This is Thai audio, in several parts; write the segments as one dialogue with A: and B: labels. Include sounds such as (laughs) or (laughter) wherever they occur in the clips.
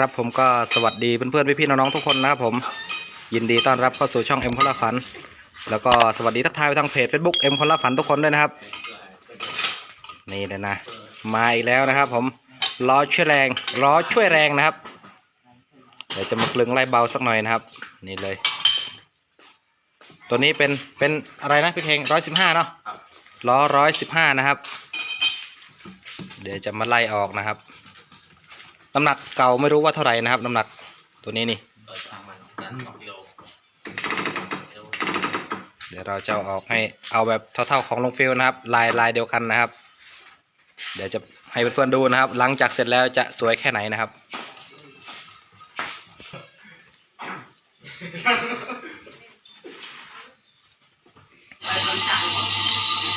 A: ครับผมก็สวัสดีเพื่อนๆพี่ๆน้องๆทุกคนนะครับผมยินดีต้อนรับเข้าสู่ช่องเอ็มคนละฝัน แล้วก็สวัสดีทักทายไปทางเพจ Facebook เอ็มคนละฝันทุกคนด้วยนะครับ นี่เลยนะมาอีกแล้วนะครับ ผมล้อช่วยแรงล้อช่วยแรงนะครับ เดี๋ยวจะมากลึงไล่เบาสักหน่อยนะครับ นี่เลย ตัวนี้เป็นเป็นอะไรนะพี่เพลงร้อยสิบห้าเนาะล้อร้อยสิบห้านะครับ เดี๋ยวจะมาไล่ออกนะครับ น้ำหนักเก่าไม่รู้ว่าเท่าไหร่นะครับ น้ำหนักตัวนี้นี่
B: โดยประมาณนั้นสองกิโล
A: เดี๋ยวเราจะเอาออกให้เอาแบบเท่าๆของลงฟิลนะครับ ลายลายเดียวกันนะครับ เดี๋ยวจะให้เพื่อนๆดูนะครับ หลังจากเสร็จแล้วจะสวยแค่ไหนนะครับ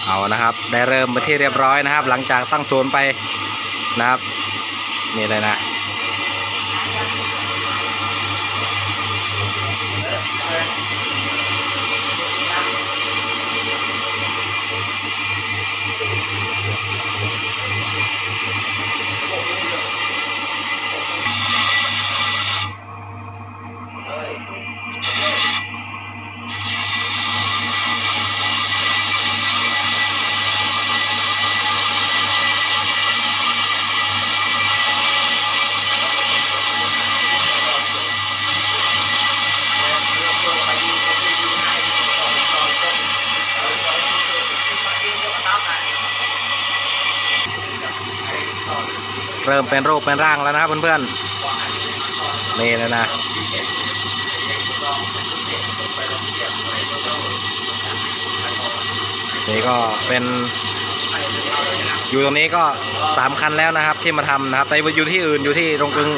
A: เอานะครับ ได้เริ่มไปนที่เรียบร้อยนะครับ หลังจากตั้งโซนไปนะครับ นี่เลยนะ เริ่มเป็นรูปเป็นร่างแล้วนะครับเพื่อนๆนี่เลยนะนี่ก็เป็นอยู่ตรงนี้ก็สามคันแล้วนะครับที่มาทำนะครับแต่อยู่ที่อื่นอยู่ที่โรงกลึง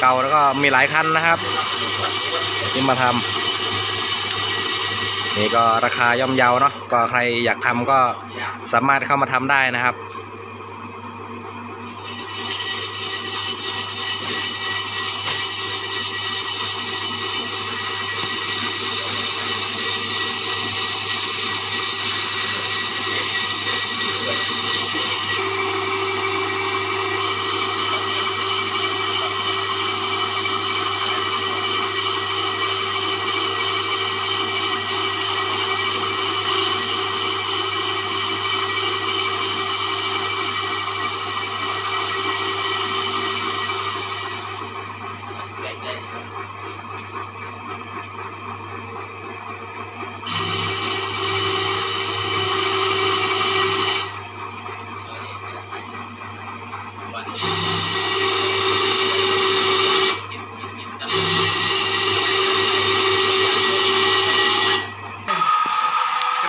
A: เก่าแล้วก็มีหลายคันนะครับที่มาทำนี่ก็ราคาย่อมเยาเนาะก็ใครอยากทำก็สามารถเข้ามาทำได้นะครับ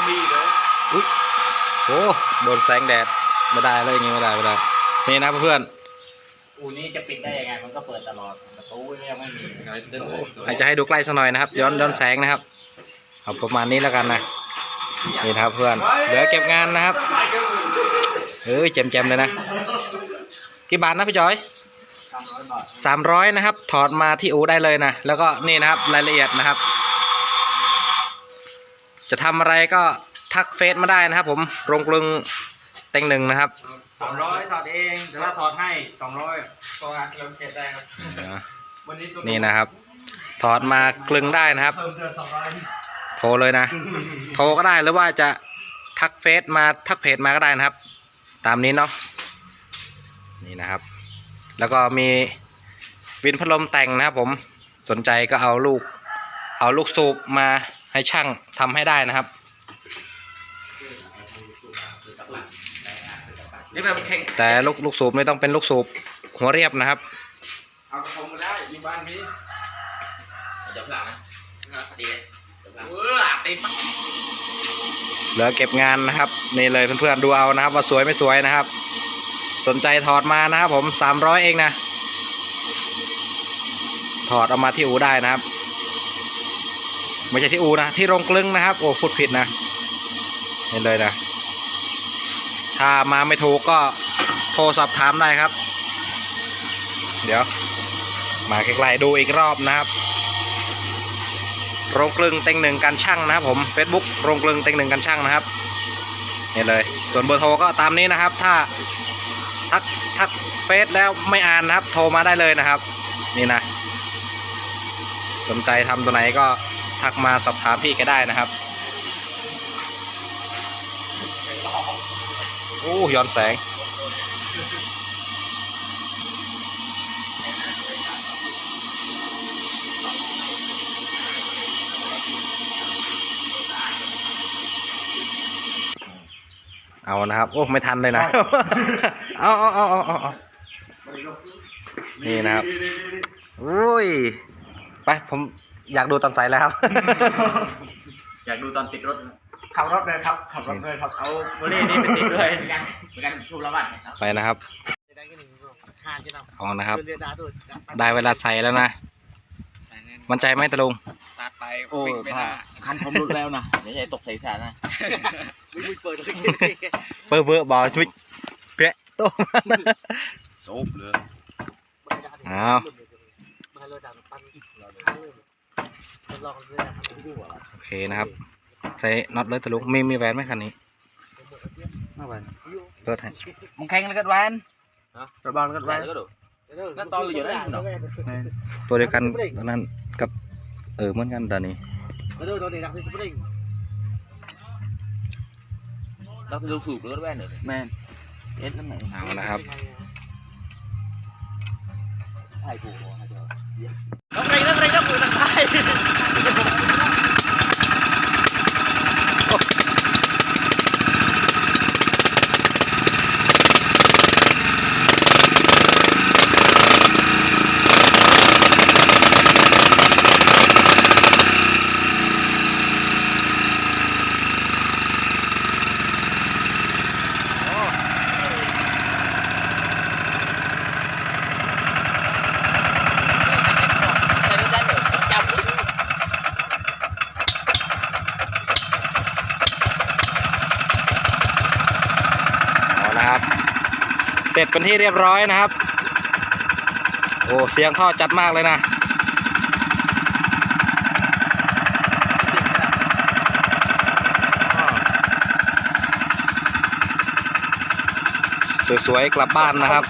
B: มีเลย
A: อุ๊ยโอ้โดนแสงแดดไม่ได้เลยอย่างงี้ไม่ได้ไม่ได้นี่นะเพื่อน
C: อูนี้จะปิดได้ยังไงมันก็เปิดตลอดประตูยังไม่มี
A: ๆอาจจะให้ดูใกล้สักหน่อยนะครับ ย้อนย้อนแสงนะครับเอาประมาณนี้แล้วกันนะนี่นะครับเพื่อนเดี๋ยวเก็บงานนะครับเอ้ยแจมๆเลยนะกี่บาทนะพี่จอย
C: สามร้อยบาท
A: สามร้อยนะครับ ถอดมาที่อูได้เลยนะแล้วก็นี่นะครับรายละเอียดนะครับ จะทำอะไรก็ทักเฟซมาได้นะครับผมโรงกลึงเต็งหนึ่งนะครับ
C: สามร้อยถอดเองแต่ว่าถอดให้สองร้อยตัวงานเราเก็บได้ครับ
B: วันนี้ตัว
A: นี่นะครับ ถอดมากลึงได้นะครับ
C: เพิ่มเดือนสองร้อย
A: โทรเลยนะ โทรก็ได้หรือว่าจะทักเฟซมาทักเพจมาก็ได้นะครับ ตามนี้เนาะนี่นะครับ แล้วก็มีวินพัดลมแต่งนะครับผมสนใจก็เอาลูก เอาลูกสูบมา ให้ช่างทำให้ได้นะครับ
B: นี่แบบแข่ง
A: แต่ลูกลูกสูบไม่ต้องเป็นลูกสูบหัวเรียบนะครับ
B: เอากระทงมาได้อยู่บ้านพี่จับหลังนะดีเออตีปั๊บ
A: เหลือเก็บงานนะครับนี่เลยเพื่อนๆดูเอานะครับ ว่าสวยไม่สวยนะครับ สนใจถอดมานะครับผมสามร้อยเองนะถอดเอามาที่อูได้นะครับ ไม่ใช่ที่อูนะที่โรงกลึงนะครับ โอ้พูดผิดนะนี่เลยนะ ถ้ามาไม่ถูกก็โทรสอบถามได้ครับ เดี๋ยว มาใกล้ๆดูอีกรอบนะครับ โรงกลึงเต็งหนึ่งการช่างนะครับ ผม Facebook โรงกลึงเต็งหนึ่งการช่างนะครับนี่เลย ส่วนเบอร์โทรก็ตามนี้นะครับ ถ้าทักทักเฟซแล้วไม่อ่านนะครับ โทรมาได้เลยนะครับ นี่นะ สนใจทำตัวไหนก็ ทักมาสอบถามพี่แกได้นะครับ โอ้ย้อนแสง เอานะครับ โอ้ ไม่ทันเลยนะ เอาเอาเอาเอาเอาเอานี่นะครับ อุ้ย ไปผม อยากดูตอนใส่แล้วครับ
D: อยากดูตอนติดรถ
E: ขับรถเลยครับ ขับรถเลยครับ เอาโบเล่นี่ไปติดด้วยเหมือนกันเหมือนกันทุบละวัน
A: ไปนะครับ
E: ได้แค่หนึ่งห้าที่นำ
A: เอานะครับ
E: เรือดาตุด
A: ได้เวลาใส่แล้วนะ มันใจไหมตะลุง
E: ตัดไป
D: โอ้
E: วิ่งไปห
D: ถ้า
E: น้า
D: คันผมรุดแล้วนะไม่ใช่ตกใส่สารนะ
E: วิ่งวิ่งเปิดเลย
A: เปื้อเปื้อบอชุดเป๊ะโตะ
D: โซบเลย
A: เอา
E: มาเลยดันปั้นห้าเรื่องลองเรือทำดูหัว
A: โอเคนะครับ ใส่น็อตเลยตะลุงมีมีแหวนไหมคันนี้
D: ไม่ไหว
A: เปิดให้
D: มึงแข่งแล้วกันแวนระบาดกันแวน
E: นั่นตอนเหลือได้เนาะ
A: ตัวเดียวกันตอนนั้นกับเออเหมือนกันตอนนี้
E: มาดูตัวนี้ดักที่สปริง
D: เราจะดูสูบรถแวนเลยแมนเอ็ดนั่นไหน
A: เอานะครับ
D: ถ่ายผูก
E: น้องเรย์น้องเรย์น้องมือ
A: dahil. (laughs) เสร็จเป็นที่เรียบร้อยนะครับ โอ้เสียงท่อจัดมากเลยนะสวยๆกลับบ้านนะครับ